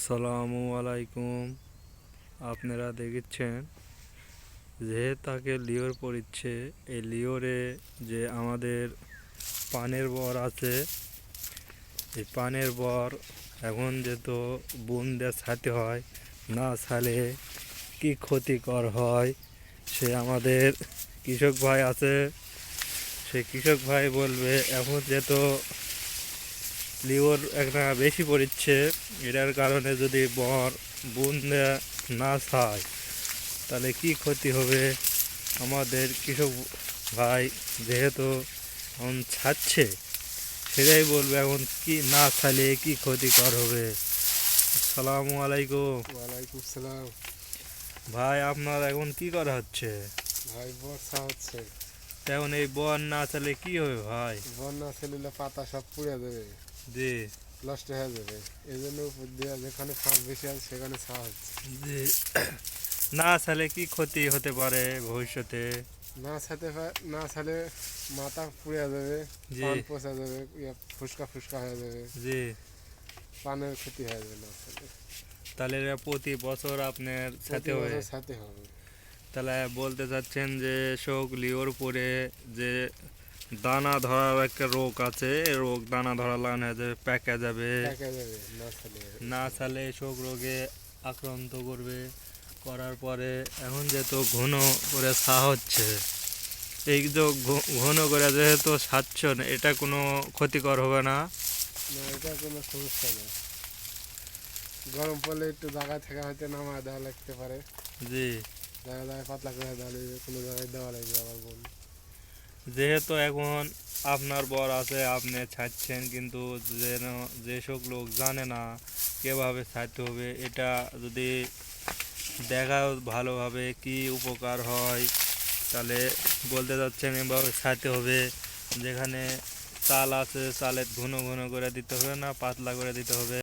আসসালামু আলাইকুম। আপনারা দেখেছেন যে তাকে লিওর পড়িচ্ছে এই লিওরে যে আমাদের পানের বর আছে, এই পানের বর এখন যেহেতু বোন দিয়ে ছাতে হয়, না ছালে কি ক্ষতিকর হয়? সে আমাদের কৃষক ভাই আছে। সে কৃষক ভাই বলবে, এখন যেহেতু লিওর একটা বেশি পড়িচ্ছে এটার কারণে যদি বর বুন দেয়া না খায় তাহলে কি ক্ষতি হবে? আমাদের কৃষক ভাই যেহেতু এখন ছাড়ছে সেটাই বলবে এখন কি না খালে কি ক্ষতিকর হবে? আসসালামু আলাইকুম। ওয়ালাইকুম সালাম ভাই আপনার এখন কি করা হচ্ছে? ভাই বর্ষা হচ্ছে। তেমন এই বর না চালে কি হবে ভাই? বন্যা ছেলে পাতা সব পুড়ে দেবে জি। নষ্ট হয়ে যাবে। এই জন্য যেখানে ফাঁক বেশি আছে সেখানে ছা হচ্ছে। জি। না চালে কি ক্ষতি হতে পারে ভবিষ্যতে? না ছাতে না ছালে মাথা পুড়ে যাবে। পান পচা যাবে ফুসকা ফুসকা হয়ে যাবে। জি। পানের ক্ষতি হয়ে যাবে না ছালে তাহলে প্রতি বছর আপনার সাথে হবে? ছাতে হবে। তাহলে বলতে চাচ্ছেন যে শোক লিওর পরে যে দানা ধরার একটা রোগ আছে রোগ দানা ধরা লাগানো যাবে প্যাকে যাবে। না চালে শোক রোগে আক্রান্ত করবে। করার পরে এখন যেহেতু ঘন করে সা হচ্ছে এই যে ঘন করে যেহেতু সাচ্ছেন এটা কোনো ক্ষতিকর হবে না? না এটা কোনো সমস্যা নেই। গরম পড়লে একটু জায়গা থেকে হয়তো নামা দেওয়া লাগতে পারে। জি। জায়গা জায়গায় পাতলা করে দেওয়া লাগবে কোনো জায়গায় দেওয়া লাগবে আবার বল। যেহেতু এখন আপনার বর আছে, আপনি ছাড়ছেন, কিন্তু যেন যেসব লোক জানে না কীভাবে ছাড়তে হবে, এটা যদি দেখা ভালোভাবে কি উপকার হয়, তাহলে বলতে যাচ্ছেন এভাবে ছাড়তে হবে। যেখানে চাল আছে চালের ঘন ঘন করে দিতে হবে না, পাতলা করে দিতে হবে।